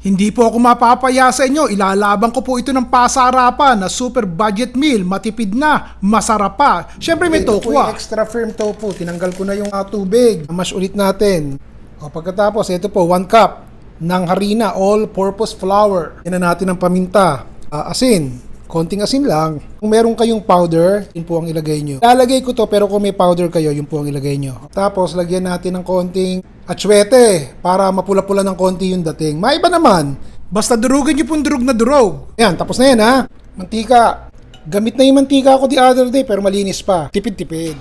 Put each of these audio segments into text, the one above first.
Hindi po ako mapapaya sa inyo. Ilalaban ko po ito ng pasarapan na super budget meal, matipid na, masarap pa. Siyempre may Ito tokwa. extra firm tofu. Tinanggal ko na yung ah, tubig. Mash ulit natin. O pagkatapos, ito po, 1 cup ng harina, all-purpose flour. Yan na natin ng paminta. Ah, asin. Konting asin lang. Kung meron kayong powder, yun po ang ilagay nyo. Lalagay ko to, pero kung may powder kayo, yun po ang ilagay nyo. Tapos, lagyan natin ng konting atsuete para mapula-pula ng konti yung dating. Maiba naman. Basta durugin niyo pong durug na durog. Yan, tapos na yan ha. Mantika. Gamit na yung mantika ko the other day pero malinis pa. Tipid-tipid.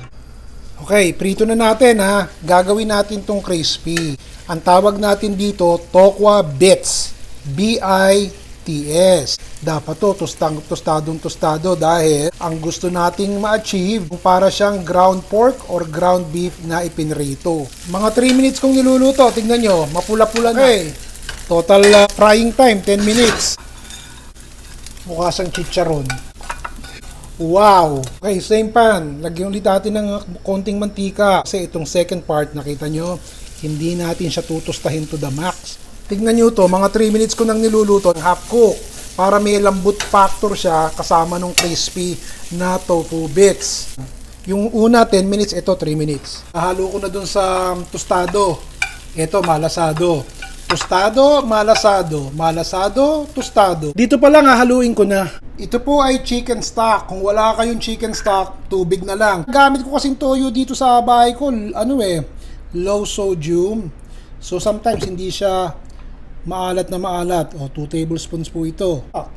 Okay, prito na natin ha. Gagawin natin tong crispy. Ang tawag natin dito, Tokwa Bits. B-I-T-S. Dapat to, tostang, tostadong tostado dahil ang gusto nating ma-achieve para siyang ground pork or ground beef na ipinrito. Mga 3 minutes kong niluluto. Tignan nyo, mapula-pula na. Okay. Total uh, frying time, 10 minutes. Mukha siyang chicharon. Wow! Okay, same pan. Lagyan ulit natin ng konting mantika. Kasi itong second part, nakita nyo, hindi natin siya tutustahin to the max. Tignan nyo to, mga 3 minutes ko nang niluluto, half cook. Para may lambot factor siya kasama nung crispy na tofu bits. Yung una 10 minutes, ito 3 minutes. Nahalo ko na dun sa tostado. Ito malasado. Tostado, malasado, malasado, tostado. Dito pa lang hahaluin ko na. Ito po ay chicken stock. Kung wala kayong chicken stock, tubig na lang. Gamit ko kasing toyo dito sa bahay ko, ano eh, low sodium. So sometimes hindi siya maalat na maalat. O, 2 tablespoons po ito. Ah.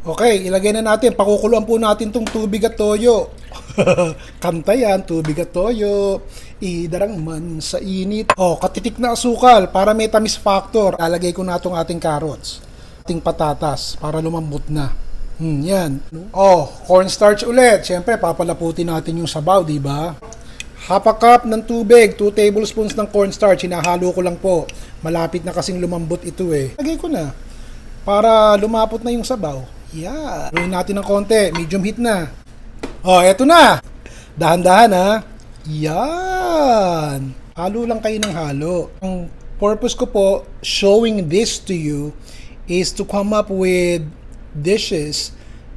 Okay, ilagay na natin. Pakukuluan po natin tong tubig at toyo. Kanta yan, tubig at toyo. Idarang man sa init. Oh, katitik na asukal para may tamis factor. Lalagay ko na itong ating carrots. Ating patatas para lumambot na. Hmm, yan. Oh, cornstarch ulit. Siyempre, papalaputin natin yung sabaw, di ba? Half a cup ng tubig, 2 tablespoons ng cornstarch, hinahalo ko lang po. Malapit na kasing lumambot ito eh. Lagay ko na. Para lumapot na yung sabaw. Yeah. Gawin natin ng konti, medium heat na. Oh, eto na. Dahan-dahan ha. Yan. Halo lang kayo ng halo. Ang purpose ko po showing this to you is to come up with dishes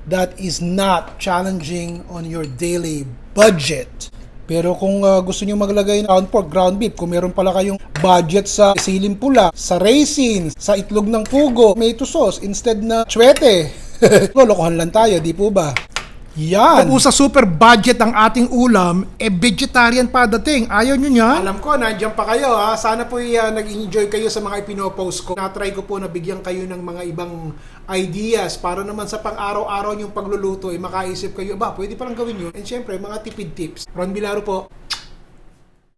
that is not challenging on your daily budget. Pero kung uh, gusto niyo maglagay ng ground pork, ground beef, kung meron pala kayong budget sa siling pula, sa raisins, sa itlog ng pugo, tomato sauce instead na chwete. Lolokohan lang tayo, di po ba? Yan. Kung sa super budget ang ating ulam, eh vegetarian pa dating. Ayaw nyo niyan? Alam ko, nandiyan pa kayo ha. Sana po uh, nag-enjoy kayo sa mga ipinopost ko. Na-try ko po na bigyan kayo ng mga ibang ideas para naman sa pang-araw-araw yung pagluluto, eh, makaisip kayo, ba, pwede palang gawin yun. And syempre, mga tipid tips. Ron Bilaro po.